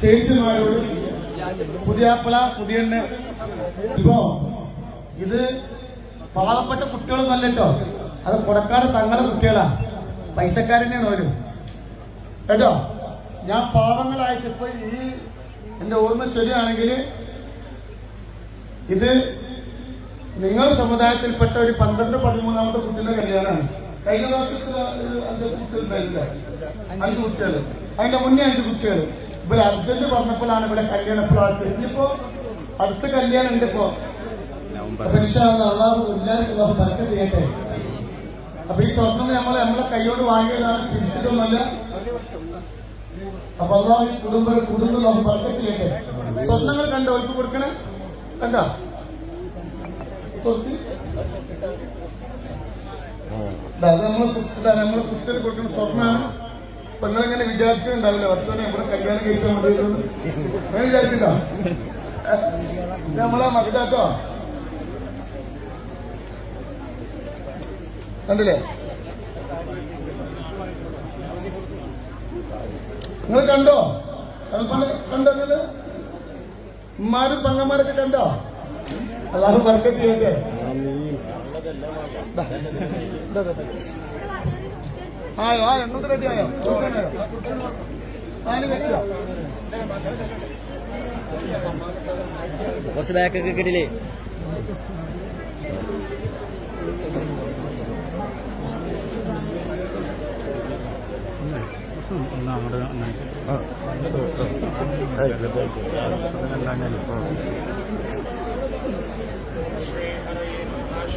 ചേച്ചിമാരോട് പുതിയാപ്പിള പുതിയണ്ണ് ഇപ്പോ ഇത് പാവപ്പെട്ട കുട്ടികളൊന്നും കേട്ടോ അത് കൊടക്കാട് തങ്ങളെ കുട്ടികളാ. പൈസക്കാരനെയാണ് അവർ. കേട്ടോ? ഞാൻ പാവങ്ങളായിട്ട് ഇപ്പൊ ഈ എന്റെ ഓർമ്മ ശരിയാണെങ്കിൽ ഇത് നിങ്ങൾ സമുദായത്തിൽപ്പെട്ട ഒരു പന്ത്രണ്ട് പതിമൂന്നാമത്തെ കുട്ടിയുടെ കല്യാണമാണ്. കഴിഞ്ഞ വർഷത്തിൽ അഞ്ച് കുട്ടികൾ. അതിന്റെ മുന്നേ അഞ്ച് കുട്ടികൾ. ഇവിടെ അർജന്റ് പറഞ്ഞപ്പോഴാണ് ഇവിടെ കല്യാണം എപ്പോഴാണ് ഇനിയിപ്പോ അടുത്ത കല്യാണം ഉണ്ട് ഇപ്പോ. അള്ളാഹു എല്ലാവർക്കും തർക്കം ചെയ്യട്ടെ. അപ്പൊ ഈ സ്വർണം നമ്മൾ നമ്മളെ കൈയോട് വാങ്ങിയതാണ് തിരിച്ചിട്ടൊന്നുമല്ല. അപ്പൊ അള്ളാഹു കുടുംബ കുടുംബം ബർക്കത്ത് ചെയ്യട്ടെ. സ്വർണങ്ങൾ കണ്ടോ? അവർക്ക് കൊടുക്കണേ. കണ്ടോ? അത് നമ്മളെ കുട്ടി നമ്മളെ കുട്ടികൾ കൊടുക്കുന്ന സ്വർണമാണ് പെങ്ങളിങ്ങനെ വിചാരിച്ചിട്ടുണ്ടാവില്ല. വർഷനെ ഇവിടെ കല്യാണം കഴിച്ചാൽ മതി ഞാൻ ഇത് നമ്മളെ മകതാട്ടോ കണ്ടില്ലേ? നിങ്ങൾ കണ്ടോ? കണ്ടോ? ഉമ്മാരും പങ്ങന്മാരൊക്കെ കണ്ടോ? അല്ലാതെ ബർക്കത്ത് ചെയ്യട്ടെ ആയോ ആ എണ്ണൂറ് റെഡി ആയോ? കുറച്ച് ബാക്കൊക്കെ കിട്ടില്ലേ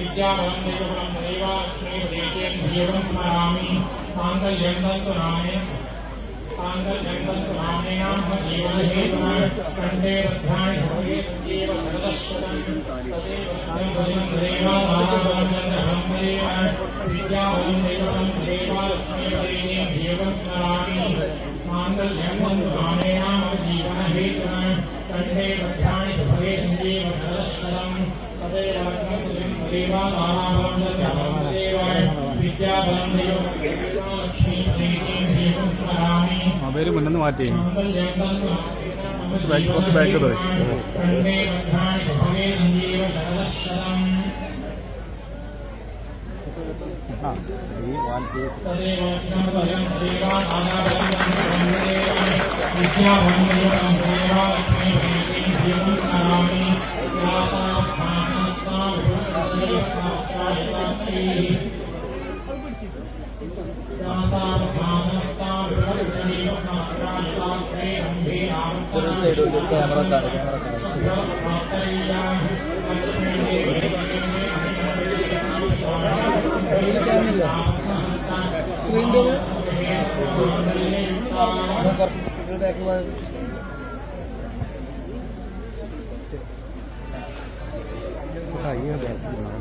विद्याधनन्दयोगुणं नैवास्मैवदेकेन धियोगुणं स्मरामि साङ्गल्यं दन्तु रामेण साङ्गल्यं दन्तु रामेण मम जीवनहेतुः कण्ठे बद्धाणि सर्वे तदेव सर्वदश्रुतं तदेव ब्रह्मजं देवानागमनं देव विद्यावनं देवनं देवालक्ष्मीपदेन धियोगुणं स्मरामि माङ्गल्यं दन्तु रामेण मम जीवनहेतुः कण्ठे बद्धाणि सर्वे तदेव सर्वदश्रुतं तदेव മൊബൈൽ മുന്നന്ന് മാറ്റി. ബാക്ക് ആ. ഈ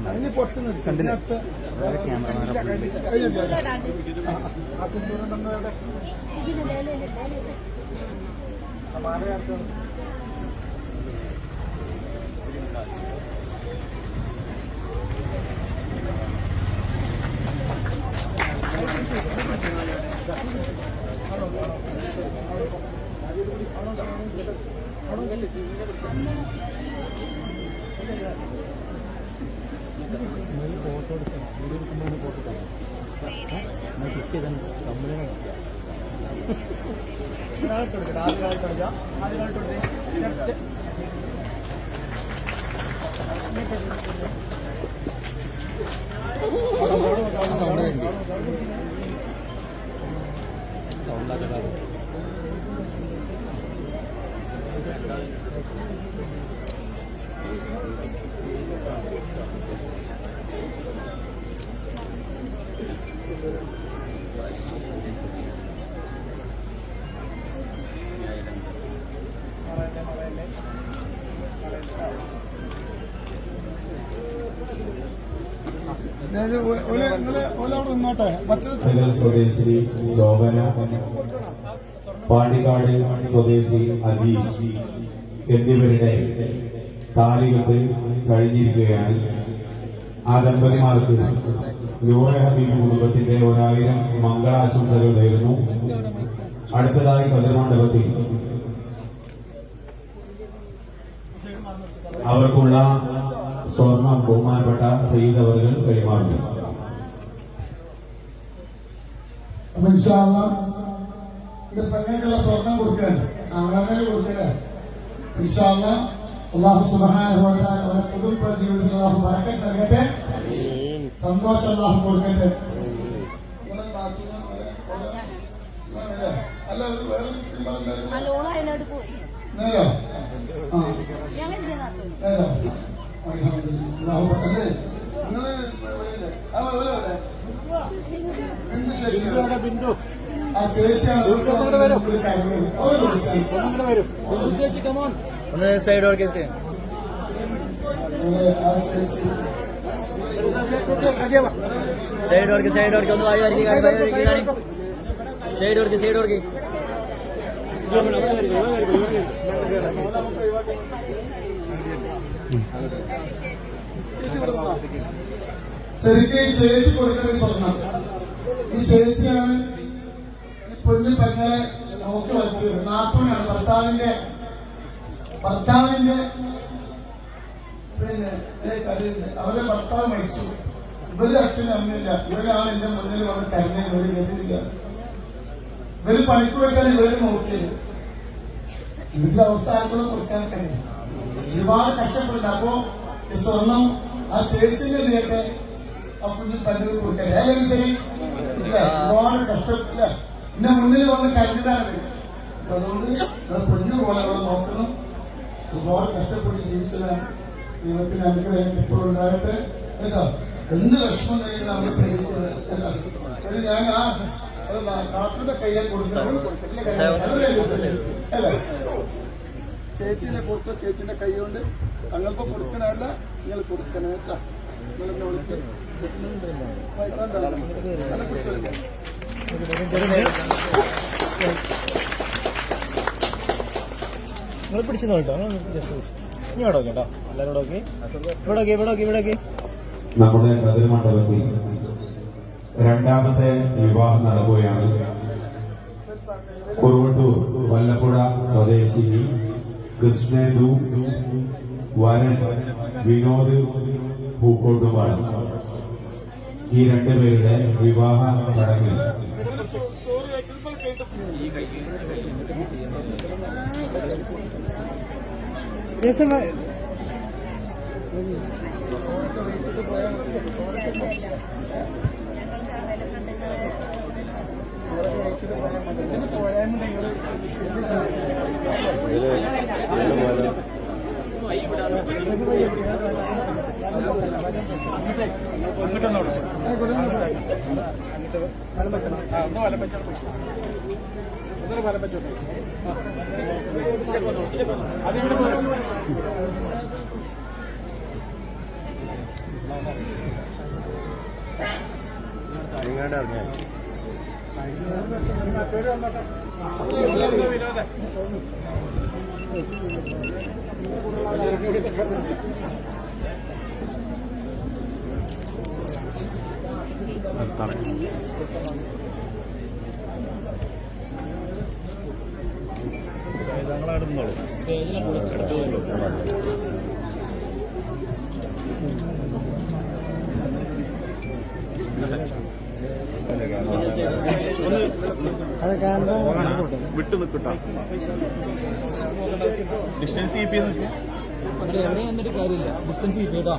അതിന് പൊട്ടുന്നത് കണ്ടില്ല. ഇതിനകത്ത് ക്യാമറമാനെ കഴിഞ്ഞിട്ടോ? ഫോട്ടോ എടുക്കണം വീഡിയോ എടുക്കുമ്പോൾ ഫോട്ടോ എടുക്കണം ഞാൻ ചെക്ക് ചെയ്താൽ കമ്പനികളെ നോക്കുക ఉండదు സ്വദേശി ശോഭന പാണ്ടിക്കാട് സ്വദേശി അജീഷ് എന്നിവരുടെ താലികത്ത് കഴിഞ്ഞിരിക്കുകയാണ്. ആ ദമ്പതിമാർക്ക് നൂറെ ഹബീബ് കുടുംബത്തിന്റെ ഒരായിരം മംഗളാശംസകൾ നേരുന്നു അടുത്തതായി കതിർമണ്ഡപത്തിൽ അവർക്കുള്ള സ്വർണം ബഹുമാനപ്പെട്ട സയ്യിദ് അവരുകൾ കൈമാറുക അപ്പൊ ഇൻഷാല്ല ഇത് പെണ്ണുള്ള സ്വർണം കൊടുക്കാൻ ആണവരെ കൊടുക്കുക ഇൻഷാല്ല അള്ളാഹു സുബാനുഭവത്താൽ കുടുംബ ജീവിതത്തിൽ അള്ളാഹു മറക്കട്ട് നൽകട്ടെ. സന്തോഷം അള്ളാഹു കൊടുക്കട്ടെ. അല്ല ഒരു വേറെ ആ. നേരോ? ബിന്ദു ചേച്ചി കമോൺ ഒന്ന് സൈഡ് ചേച്ചി സൈഡ് കൊടുക്ക് സൈഡ് കൊടുക്ക് ഒന്ന് വായി വരയ്ക്ക് കാണി വായി വരയ്ക്ക് കാണി സൈഡ് കൊടുക്ക് സൈഡ് കൊടുക്ക് ശരിക്കും ഈ ചേച്ചി കൊടുക്കേണ്ട സ്വർണം. ഈ ചേച്ചിയാണ് ഈ പൊന്നിൽ പെങ്ങളെ നോക്കി വെക്കുന്നത് നാത്തൂനാണ് ഭർത്താവിന്റെ ഭർത്താവിന്റെ പിന്നെ. അവരുടെ ഭർത്താവ് മരിച്ചു. ഇവർ അച്ഛനും അമ്മയില്ല ഇവരാണ് എന്റെ മുന്നിൽ വന്ന് കരുന്നത് ഇവർ കേട്ടില്ല ഇവർ പണിക്ക് പോയിട്ടാണ് ഇവർ നോക്കിയത്. ഇവരുടെ അവസ്ഥ ആർക്കും കൊടുക്കാൻ കഴിയും ഒരുപാട് കഷ്ടപ്പെടില്ല അപ്പോ സ്വർണം ആ ചേച്ചിന്റെ നേരത്തെ ആ കുഞ്ഞിൽ പല്ലുകൾ ശരി ഒരുപാട് കഷ്ടപ്പെട്ടില്ല എന്റെ മുന്നിൽ വന്ന് അപ്പൊ അതുകൊണ്ട് പൊന്നു പോലെ അവിടെ നോക്കണം ഒരുപാട് കഷ്ടപ്പെട്ട് ജീവിച്ചതാണ് ദൈവത്തിന് അനുഗ്രഹം എപ്പോഴും കേട്ടോ എന്ത് വിഷമം നമ്മൾ ഞാൻ ആ ഡോക്ടറുടെ കയ്യിൽ കൊടുക്കണം ചേച്ചിനെ കൊടുത്തോ ചേച്ചിന്റെ കൈ കൊണ്ട് തങ്ങൾക്ക് കൊടുക്കണമല്ല നിങ്ങൾ കൊടുക്കണേ? കേട്ടോ. നിങ്ങൾ പിടിച്ചു. നോട്ടോ ഇങ്ങോട്ടോ കേട്ടോ. എല്ലാവരും ഇവിടെ ഇവിടെ ഇവിടെ നമ്മുടെ കതിർമണ്ഡലത്തിൽ രണ്ടാമത്തെ വിവാഹം നടക്കുകയാണ്. കുറുവട്ടൂർ വല്ലപ്പുഴ സ്വദേശിനി കൃഷ്ണേന്ദു വരൻ വിനോദ് പൂക്കോട്ടുമാണ് ഈ രണ്ടുപേരുടെ വിവാഹ ചടങ്ങിൽ നിങ്ങളുടെ അറിഞ്ഞാൽ. ഞങ്ങളടുന്നോളൂ ഇതിനെ കൊടുത്തെടുത്തോളൂ എന്നിട്ട് കാര്യമില്ല ഡിസ്റ്റൻസ് കിട്ടിയതാ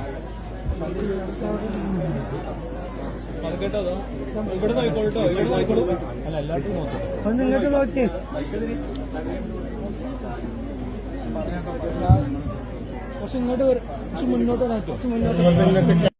കേട്ടോ ഇവിടെ നോക്കിക്കോട്ടോ ഇവിടെ നോക്കിക്കോളൂ അല്ല എല്ലാവർക്കും നോക്കാം ഒന്ന് ഇങ്ങോട്ട് കുറച്ച് ഇങ്ങോട്ട് വരും കുറച്ച് മുന്നോട്ട് നോക്കി കുറച്ച് മുന്നോട്ട്